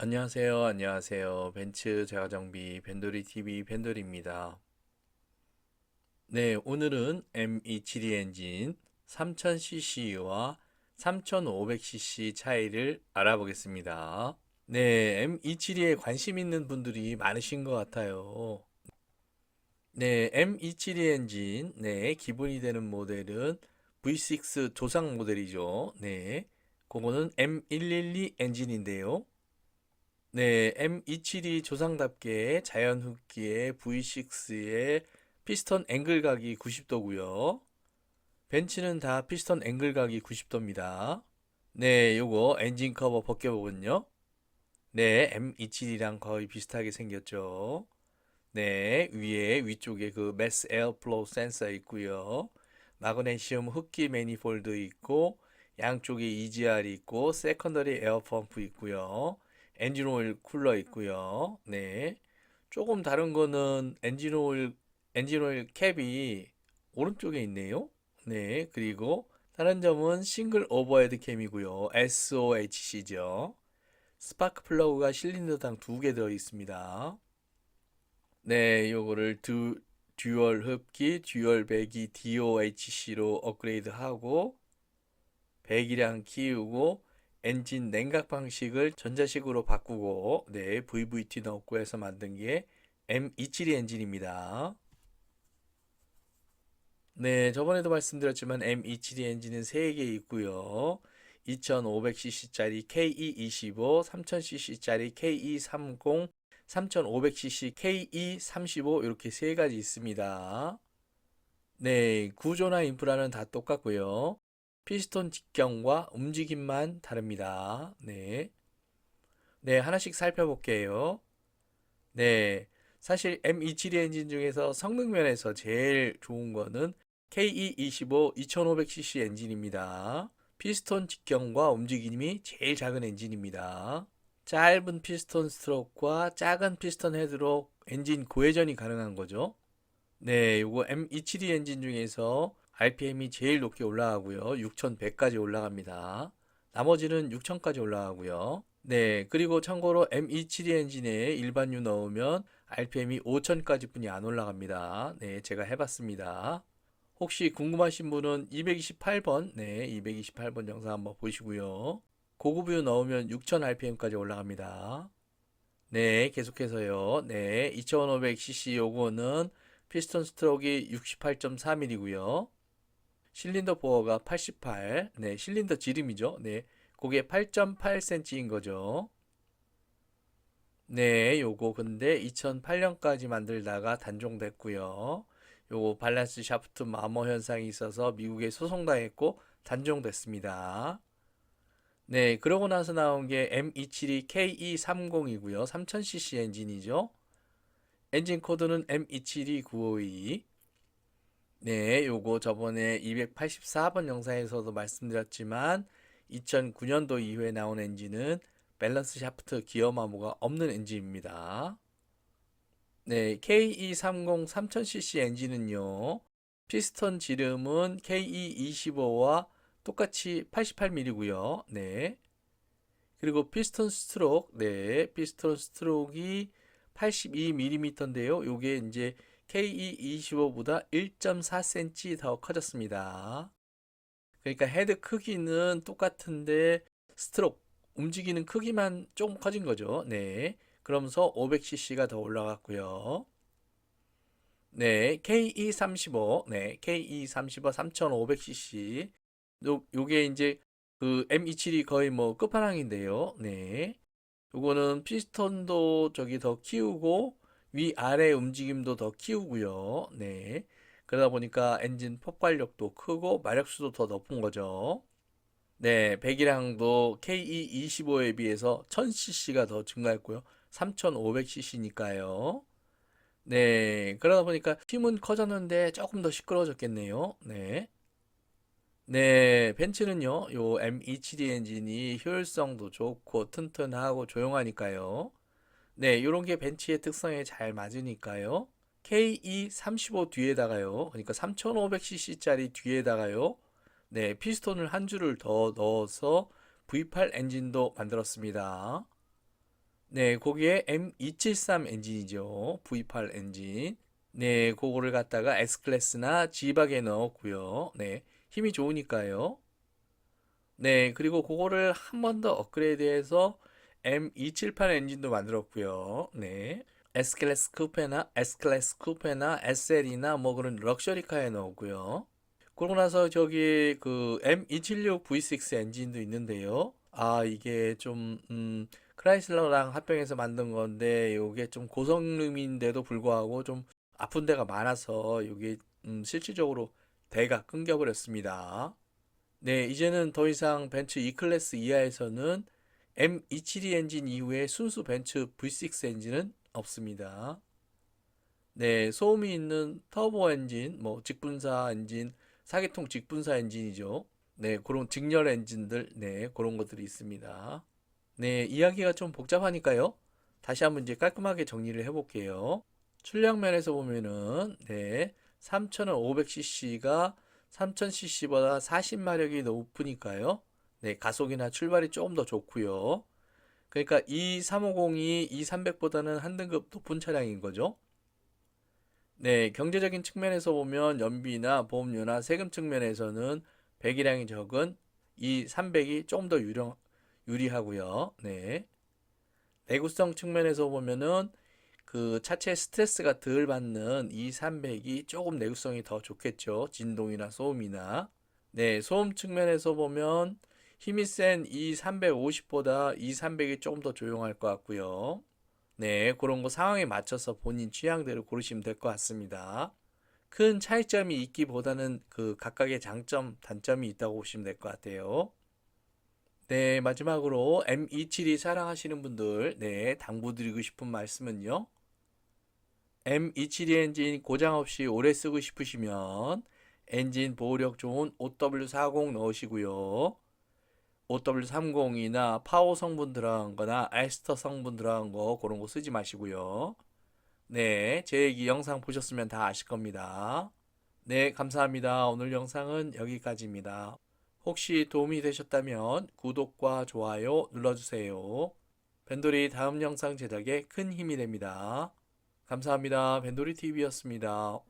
안녕하세요. 안녕하세요. 벤츠 자가정비 벤돌이 TV 벤돌입니다. 네, 오늘은 M272 엔진 3000cc와 3500cc 차이를 알아보겠습니다. 네, M272에 관심 있는 분들이 많으신 것 같아요. 네, M272 엔진, 네, 기본이 되는 모델은 V6 조상 모델이죠. 네, 그거는 M112 엔진인데요. 네, M272 조상답게 자연 흡기의 V6의 피스톤 앵글 각이 90도고요. 벤츠는 다 피스톤 앵글 각이 90도입니다. 네, 요거 엔진 커버 벗겨보군요. 네, M272랑 거의 비슷하게 생겼죠. 네, 위에 위쪽에 그 매스 에어플로우 센서 있고요. 마그네슘 흡기 매니폴드 있고 양쪽에 EGR 있고 세컨더리 에어 펌프 있고요. 엔진 오일 쿨러 있고요. 네. 조금 다른 거는 엔진 오일 엔진 오일 캡이 오른쪽에 있네요. 네. 그리고 다른 점은 싱글 오버헤드 캠이고요. SOHC죠. 스파크 플러그가 실린더당 두개 들어 있습니다. 네, 요거를 두 듀얼 흡기, 듀얼 배기 DOHC로 업그레이드하고 배기량 키우고 엔진 냉각 방식을 전자식으로 바꾸고 네, VVT 넣고 해서 만든 게 M272 엔진입니다. 네, 저번에도 말씀드렸지만 M272 엔진은 3개 있고요. 2500cc짜리 KE25, 3000cc짜리 KE30, 3500cc KE35 이렇게 세 가지 있습니다. 네, 구조나 인프라는 다 똑같고요. 피스톤 직경과 움직임만 다릅니다. 네. 네, 하나씩 살펴볼게요. 네. 사실 M272 엔진 중에서 성능 면에서 제일 좋은 거는 KE25 2500cc 엔진입니다. 피스톤 직경과 움직임이 제일 작은 엔진입니다. 짧은 피스톤 스트로크와 작은 피스톤 헤드로 엔진 고회전이 가능한 거죠. 네, 요거 M272 엔진 중에서 RPM이 제일 높게 올라가고요. 6100까지 올라갑니다. 나머지는 6000까지 올라가고요. 네, 그리고 참고로 M272 엔진에 일반유 넣으면 RPM이 5000까지 뿐이 안 올라갑니다. 네, 제가 해봤습니다. 혹시 궁금하신 분은 228번, 네, 228번 영상 한번 보시고요. 고급유 넣으면 6000 RPM까지 올라갑니다. 네, 계속해서요. 네, 2500cc 요거는 피스톤 스트로크가 68.3mm고요. 실린더 보어가 88, 네, 실린더 지름이죠. 네, 그게 8.8cm인 거죠. 네, 요거 근데 2008년까지 만들다가 단종됐고요. 요거 밸런스 샤프트 마모 현상이 있어서 미국에 소송당했고 단종됐습니다. 네, 그러고 나서 나온 게 M272 KE30이고요. 3000cc 엔진이죠. 엔진 코드는 M272 952. 네, 요거 저번에 284번 영상에서도 말씀드렸지만 2009년도 이후에 나온 엔진은 밸런스 샤프트 기어 마모가 없는 엔진입니다. 네, KE30 3000cc 엔진은요. 피스톤 지름은 KE25와 똑같이 88mm고요. 네. 그리고 피스톤 스트로크, 네, 피스톤 스트로크가 82mm인데요. 요게 이제 KE25보다 1.4cm 더 커졌습니다. 그러니까 헤드 크기는 똑같은데 스트로크 움직이는 크기만 조금 커진 거죠. 네. 그러면서 500cc가 더 올라갔고요. 네, KE35, 네, KE35 3500cc. 요, 요게 이제 그 M272 거의 뭐 끝판왕인데요. 네. 요거는 피스톤도 저기 더 키우고 위아래 움직임도 더 키우고요. 네. 그러다 보니까 엔진 폭발력도 크고 마력수도 더 높은 거죠. 네, 배기량도 KE25에 비해서 1000cc가 더 증가했고요. 3500cc니까요. 네, 그러다 보니까 힘은 커졌는데 조금 더 시끄러워졌겠네요. 네. 네, 벤츠는요, 요 M272 엔진이 효율성도 좋고 튼튼하고 조용하니까요. 네, 요런 게 벤츠의 특성에 잘 맞으니까요. KE35 뒤에다가요. 그러니까 3500cc짜리 뒤에다가요. 네, 피스톤을 한 줄을 더 넣어서 V8 엔진도 만들었습니다. 네, 거기에 M273 엔진이죠. V8 엔진. 네, 그거를 갖다가 S클래스나 G박에 넣었고요. 네, 힘이 좋으니까요. 네, 그리고 그거를 한 번 더 업그레이드해서 M278 엔진도 만들었고요. 네. S클래스 쿠페나 S클래스 쿠페나 SL이나 뭐 그런 럭셔리카에 넣었고요. 그러고 나서 저기 그 M276 V6 엔진도 있는데요. 아, 이게 좀 음, 크라이슬러랑 합병해서 만든 건데 이게 좀 고성능인데도 불구하고 좀 아픈 데가 많아서 이게 음, 실질적으로 대가 끊겨버렸습니다. 네, 이제는 더 이상 벤츠 E클래스 이하에서는 M272 엔진 이후에 순수 벤츠 V6 엔진은 없습니다. 네, 소음이 있는 터보 엔진, 뭐 직분사 엔진, 사기통 직분사 엔진이죠. 네, 그런 직렬 엔진들, 네, 그런 것들이 있습니다. 네, 이야기가 좀 복잡하니까요. 다시 한번 이제 깔끔하게 정리를 해볼게요. 출력 면에서 보면은, 네, 3500cc가 3000cc보다 40마력이 높으니까요. 네, 가속이나 출발이 조금 더 좋고요. 그러니까 이 350이 이 300보다는 한 등급 높은 차량인 거죠. 네, 경제적인 측면에서 보면 연비나 보험료나 세금 측면에서는 배기량이 적은 이 300이 조금 더 유령, 유리하고요. 네. 내구성 측면에서 보면은 그 차체 스트레스가 덜 받는 이 300이 조금 내구성이 더 좋겠죠. 진동이나 소음이나. 네, 소음 측면에서 보면 힘이 센이 350보다 이 300이 조금 더 조용할 것 같고요. 네, 그런 거 상황에 맞춰서 본인 취향대로 고르시면 될 것 같습니다. 큰 차이점이 있기보다는 그 각각의 장점, 단점이 있다고 보시면 될 것 같아요. 네, 마지막으로 M272 사랑하시는 분들, 네, 당부드리고 싶은 말씀은요. M272 엔진 고장 없이 오래 쓰고 싶으시면 엔진 보호력 좋은 OW40 넣으시고요. OW30이나 파워 성분 들어간 거나 에스터 성분 들어간 거 그런 거 쓰지 마시고요. 네, 제 얘기 영상 보셨으면 다 아실 겁니다. 네, 감사합니다. 오늘 영상은 여기까지입니다. 혹시 도움이 되셨다면 구독과 좋아요 눌러주세요. 벤돌이 다음 영상 제작에 큰 힘이 됩니다. 감사합니다. 벤돌이 TV였습니다.